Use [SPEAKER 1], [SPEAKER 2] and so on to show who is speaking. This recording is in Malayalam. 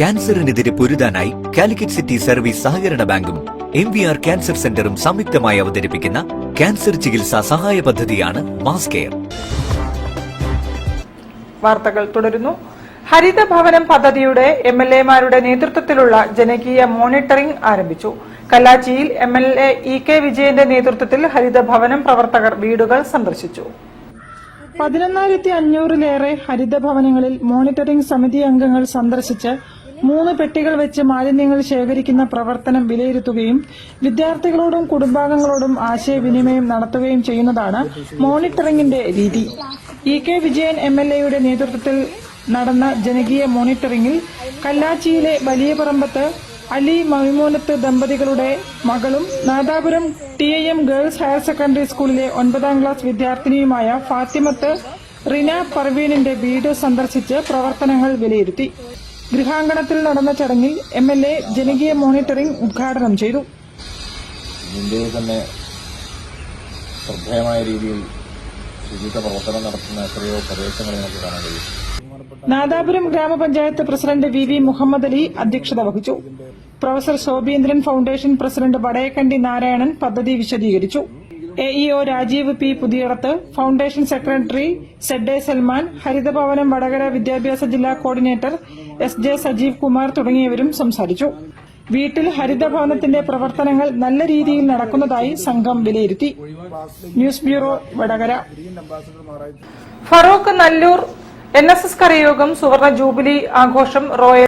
[SPEAKER 1] ക്യാൻസറിനെതിരെ പൊരുതാനായി കാലിക്കറ്റ് സിറ്റി സർവീസ് സഹകരണ ബാങ്കും എം വി ആർ ക്യാൻസർ സെന്ററും സംയുക്തമായി അവതരിപ്പിക്കുന്ന ക്യാൻസർ ചികിത്സാ സഹായ പദ്ധതിയാണ് മാസ് കെയർ.
[SPEAKER 2] വാർത്തകൾ തുടരുന്നു. ഹരിത ഭവനം പദ്ധതിയുടെ എം എൽ എമാരുടെ നേതൃത്വത്തിലുള്ള ജനകീയ മോണിറ്ററിംഗ് ആരംഭിച്ചു. കല്ലാച്ചിയിൽ M L A E K വിജയന്റെ നേതൃത്വത്തിൽ ഹരിത ഭവനം പ്രവർത്തകർ വീടുകൾ സന്ദർശിച്ചു. പതിനൊന്നായിരത്തി അഞ്ഞൂറിലേറെ ഹരിതഭവനങ്ങളിൽ മോണിറ്ററിംഗ് സമിതി അംഗങ്ങൾ സന്ദർശിച്ച് മൂന്ന് പെട്ടികൾ വെച്ച് മാലിന്യങ്ങൾ ശേഖരിക്കുന്ന പ്രവർത്തനം വിലയിരുത്തുകയും വിദ്യാർത്ഥികളോടും കുടുംബാംഗങ്ങളോടും ആശയവിനിമയം നടത്തുകയും ചെയ്യുന്നതാണ് മോണിറ്ററിംഗിന്റെ രീതി. E K Vijayan M L എയുടെ നേതൃത്വത്തിൽ നടന്ന ജനകീയ മോണിറ്ററിംഗിൽ കല്ലാച്ചിയിലെ വലിയ പറമ്പത്ത് അലി മൈമൂനത്ത് ദമ്പതികളുടെ മകളും Nadapuram T I M girls higher secondary സ്കൂളിലെ ഒൻപതാം ക്ലാസ് വിദ്യാർത്ഥിനിയുമായ ഫാത്തിമത്ത് റിന പർവീനിന്റെ വീട് സന്ദർശിച്ച് പ്രവർത്തനങ്ങൾ വിലയിരുത്തി. ഗൃഹാങ്കണത്തിൽ നടന്ന ചടങ്ങിൽ എം എൽ എ ജനകീയ മോണിറ്ററിംഗ് ഉദ്ഘാടനം ചെയ്തു.
[SPEAKER 3] ഇന്ത്യയിൽ തന്നെ ശ്രദ്ധേയമായ രീതിയിൽ ശുചിത്വ പ്രവർത്തനം നടത്തുന്ന എത്രയോ പ്രദേശങ്ങൾ നമുക്ക് കാണാൻ കഴിയും.
[SPEAKER 2] നാദാപുരം ഗ്രാമപഞ്ചായത്ത് president V V Muhammad Ali അധ്യക്ഷത വഹിച്ചു. Professor Shobhindran foundation president Vadayakandi Narayanan പദ്ധതി വിശദീകരിച്ചു. AEO Rajeev P Puthiyadath foundation secretary Z A Salman ഹരിതഭവനം Vadakara വിദ്യാഭ്യാസ ജില്ലാ coordinator S J Sajeev Kumar തുടങ്ങിയവരും സംസാരിച്ചു. വീട്ടിൽ ഹരിതഭവനത്തിന്റെ പ്രവർത്തനങ്ങൾ നല്ല രീതിയിൽ നടക്കുന്നതായി സംഘം വിലയിരുത്തി. News bureau Vadakara. Farooq Nallur N S S കരയോഗം സുവർണ ജൂബിലി ആഘോഷം റോയൽ